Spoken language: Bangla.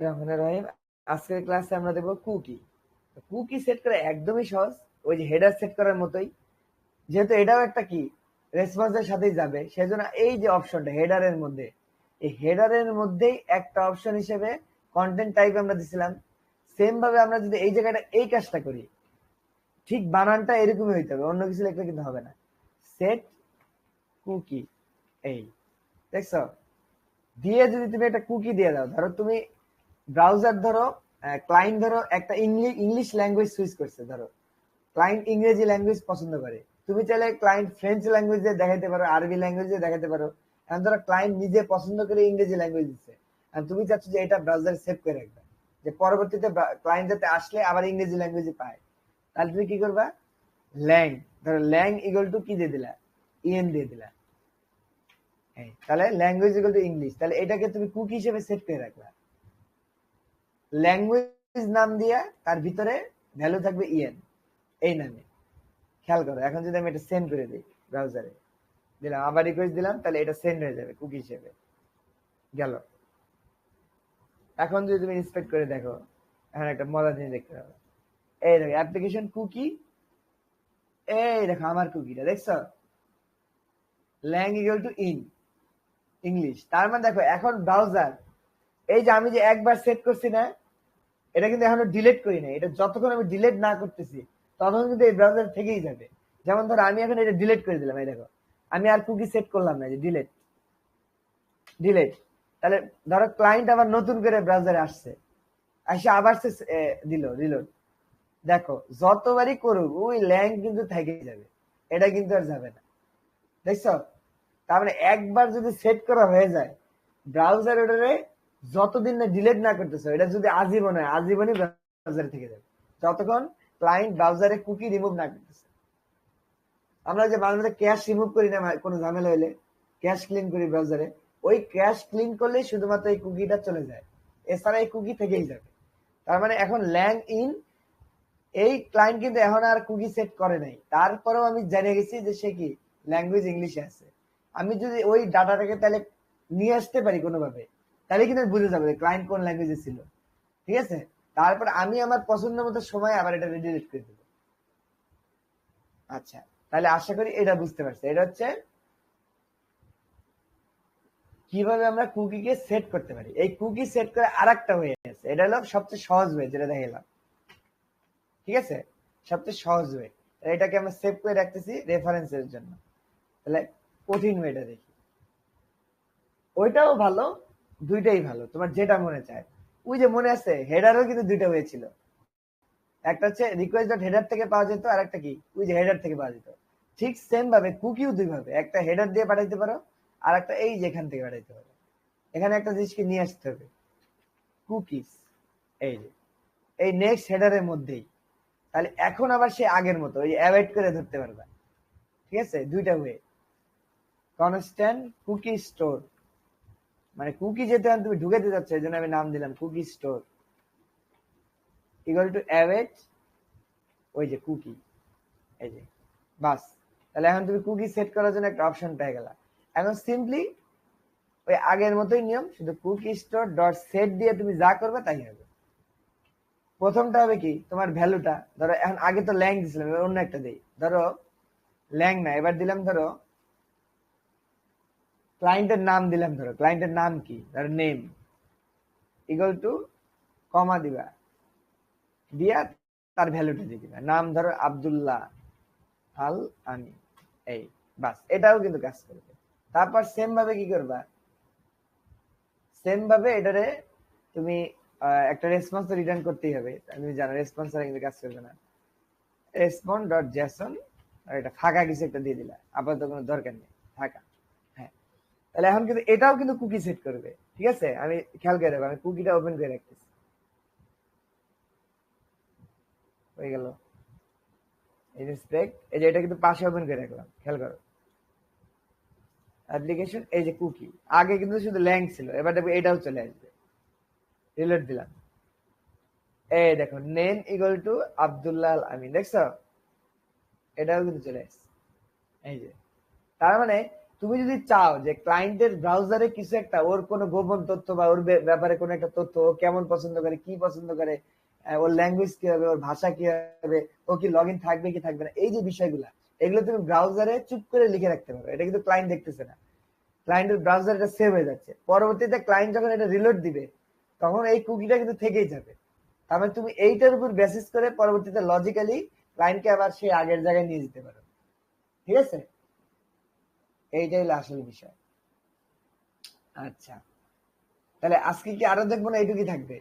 আজকের ক্লাসে আমরা দেখব কুকি কুকি সেট করা একদমই সহজ, ওই যে হেডার সেট করার মতোই। যেহেতু এটাও একটা কি রেসপন্সের সাথেই যাবে, সেজন্য এই যে অপশনটা হেডারের মধ্যে, এই হেডারের মধ্যেই একটা অপশন হিসেবে কন্টেন্ট টাইপ আমরা দিছিলাম। সেম ভাবে আমরা যদি এই জায়গাটা এই কাজটা করি, ঠিক বানানটা এরকমই হইতে হবে, অন্য কিছু লিখলে কিন্তু হবে না। সেট কুকি এই, দেখছ? দিয়ে যদি তুমি একটা কুকি দিয়ে দাও, ধরো তুমি ব্রাউজার ধরো ক্লায়েন্ট ধরো, একটা ইংলিশ ইংলিশ ল্যাঙ্গুয়েজ সুইচ করছে, ধরো। ক্লায়েন্ট ইংরেজি ল্যাঙ্গুয়েজ পছন্দ করে। তুমি চাইলে ক্লায়েন্ট ফ্রেঞ্চ ল্যাঙ্গুয়েজে দেখাতে পারো আরবি ল্যাঙ্গুয়েজে দেখাতে পারো। এখন ধরো ক্লায়েন্ট নিজে পছন্দ করে ইংরেজি ল্যাঙ্গুয়েজ দিচ্ছে আর তুমি চাচ্ছ যে এটা ব্রাউজার সেভ করে রাখবে। যে পরবর্তীতে ক্লায়েন্ট যাতে আসলে আবার ইংরেজি ল্যাঙ্গুয়েজে পায়। তাহলে তুমি কি করবা? ল্যাং ধরো ল্যাং ইগল টু কি দিয়ে দিলা? ইএন দিয়ে দিলা। তাহলে ল্যাঙ্গুয়েজ ইগল টু ইংলিশ তাহলে এটাকে তুমি কুকি হিসেবে সেট করে রাখলা। ল্যাঙ্গুয়েজ নাম দিয়া তার ভিতরে ভ্যালু থাকবে ইএন এই নামে। খেয়াল করো, এখন যদি আমি এটা সেন্ড করে দিই ব্রাউজারে দিলাম, আবার রিকোয়েস্ট দিলাম, তাহলে এটা সেন্ড হয়ে যাবে কুকি হিসেবে। গেল। এখন যদি তুমি ইন্সপেক্ট করে দেখো, এখন একটা মজা জিনিস দেখতে পাবে এই দেখো অ্যাপ্লিকেশন কুকি এই দেখো আমার কুকিটা দেখছ? ল্যাং টু ইন ইংলিশ তার মানে দেখো, এখন ব্রাউজার এই যে আমি যে একবার সেট করছি না এটা কিন্তু এখনও ডিলেট করি না এটা যতক্ষণ আমি ডিলেট না করতেছি, ততক্ষণ কিন্তু এই ব্রাউজার থেকেই যাবে। যেমন ধরো, আমি এখন এটা ডিলেট করে দিলাম, এই দেখো। আমি আর কুকি সেট করলাম না যে ডিলেট ডিলেট তাহলে ধরো ক্লায়েন্ট আবার নতুন করে ব্রাউজারে আসছে। আসে আবার সে দিল রিলোড দেখো, যতবারই করুক, ওই ল্যাং কিন্তু থেকে যাবে। এটা কিন্তু আর যাবে না। দেখছ? তার মানে একবার যদি সেট করা হয়ে যায় ব্রাউজার ওটারে যতদিন না ডিলেট না করতেছে, এটা যদি আজীবন হয়, আজীবনই ব্রাউজারে থেকে যাবে। যতক্ষণ ক্লায়েন্ট ব্রাউজারে কুকি রিমুভ না করতেছে। আমরা যে মাঝে মাঝে ক্যাশ রিমুভ করি না, কোনো ঝামেলা হইলে ক্যাশ ক্লিন করি ব্রাউজারে ওই ক্যাশ ক্লিন করলেই শুধুমাত্র এই কুকিটা চলে যায়। এছাড়া এই কুকি থেকেই যাবে। তার মানে এখন ল্যাং ইন এই ক্লায়েন্ট কিন্তু এখন আর কুকি সেট করে নাই। তারপরেও আমি জেনে গেছি যে সে কি ল্যাঙ্গুয়েজ ইংলিশে আছে। আমি যদি ওই ডাটাটাকে তাহলে নিয়ে আসতে পারি কোনোভাবে তাহলে কিন্তু বুঝে যাবে ক্লায়েন্ট কোন ল্যাঙ্গুয়েজে ছিল। ঠিক আছে? তারপর আমি আমার পছন্দ মতো সময় আবার এটা ডিলিট করে দেবো। আচ্ছা তাহলে আশা করি এটা বুঝতে পারছি। এটা হচ্ছে কীভাবে আমরা কুকিকে সেট করতে পারি। এই কুকি সেট করে আর একটা হয়ে গেছে এটা হলো সবচেয়ে সহজ ওয়ে যেটা দেখালাম ঠিক আছে? সবচেয়ে সহজ ওয়ে এটাকে আমরা সেভ করে রাখতেছি রেফারেন্সের জন্য। তাহলে কঠিন ওয়েটা দেখি। ওইটাও ভালো। দুইটাই ভালো, তোমার যেটা মনে চায়। ওই যে মনে আছে হেডারও কিন্তু দুইটা হয়েছিল একটা হচ্ছে রিকোয়েস্ট ডট হেডার থেকে পাওয়া যেত আর একটা কি? ওই যে হেডার থেকে পাওয়া যেত। ঠিক সেম ভাবে কুকিও দুই ভাবে একটা হেডার দিয়ে পাঠাইতে পারো, আর একটা এই যে এখান থেকে পাঠাইতে পারো। এখানে একটা জিনিসকে নিয়ে আসতে হবে? কুকিস এই যে, এই নেক্সট হেডারের মধ্যেই। তাহলে এখন আবার সে আগের মতো, ওই অ্যাভয়েড করে ধরতে পারবে। ঠিক আছে? দুইটা ওয়ে কনস্ট্যান্ট কুকি স্টোর মানে কুকি যেতে তুমি ঢুকেতে যাচ্ছ এই জন্য আমি নাম দিলাম কুকি স্টোর। ইকুয়াল টু অ্যাভেট ওই যে কুকি, এই যে, বাস। তাহলে এখন তুমি কুকি সেট করার জন্য একটা অপশন পেয়ে গেলা। এখন সিম্পলি ওই আগের মতোই নিয়ম, শুধু কুকি স্টোর ডট সেট দিয়ে তুমি যা করবে তাই হবে। প্রথমটা হবে কি, তোমার ভ্যালুটা ধরো এখন আগে তো ল্যাং দিছিলাম, এবার অন্য একটা দিই। ধরো ল্যাং না, এবার দিলাম ধরো ক্লায়েন্টের নাম দিলাম, ধরো। ক্লায়েন্টের নাম কি? ধরো নেম ইকুয়াল টু কমা দিবা। দিয়া তার ভ্যালুটা দিয়ে দিবা। নাম ধরো আবদুল্লাহ আল আমি এই, বাস। এটাও কিন্তু কাজ করবে। তারপর সেম ভাবে কি করবা? সেম ভাবে এটারে তুমি একটা রেসপন্স রিটার্ন করতেই হবে। তুমি জানো রেসপন্স ছাড়া কিন্তু কাজ করবে না। রেসপন্স ডট জ্যাসন আর এটা ফাঁকা কিছু একটা দিয়ে দিলা। আপাতত কোনো দরকার নেই। ফাঁকা। তাহলে এখন কিন্তু এটাও কিন্তু কুকি সেট করবে ঠিক আছে? আমি খেয়াল করে দেবো আমি কুকিটা ওপেন করে রাখতেছি। হয়ে গেল। এই যে এই যে এটা কিন্তু পাশে ওপেন করে রাখলাম, খেয়াল করো। অ্যাপ্লিকেশন এই যে কুকি আগে কিন্তু শুধু ল্যাং ছিল, এবার দেখো এটাও চলে আসবে। রিলোড দিলাম। এই দেখো name equal to Abdullah Amin দেখছ? এটাও কিন্তু চলে আসছে। এই যে, তার মানে তুমি যদি চাও যে ক্লায়েন্টের ব্রাউজারে কিছু একটা, ওর কোনো গোপন তথ্য বা ওর ব্যাপারে কোনো একটা তথ্য, ও কেমন পছন্দ করে, কি পছন্দ করে ওর ল্যাঙ্গুয়েজ কি হবে, ওর ভাষা কি হবে, ও কি লগ থাকবে, কি থাকবে না, এই যে বিষয়গুলা, এগুলো তুমি ব্রাউজারে চুপ করে লিখে রাখতে পারো। এটা কিন্তু ক্লায়েন্ট দেখতেছে না। ক্লায়েন্টের ব্রাউজার এটা সেভ হয়ে যাচ্ছে। পরবর্তীতে ক্লায়েন্ট যখন এটা রিলোড দিবে, তখন এই কুকিটা কিন্তু থেকেই যাবে। তার মানে তুমি এইটার উপর বেসিস করে পরবর্তীতে লজিক্যালি ক্লায়েন্টকে আবার সেই আগের জায়গায় নিয়ে যেতে পারো। ঠিক আছে? এইটাই আসল বিষয়। আচ্ছা। তাহলে আজকে কি আরও দেখব না এইটুকুই থাকবে?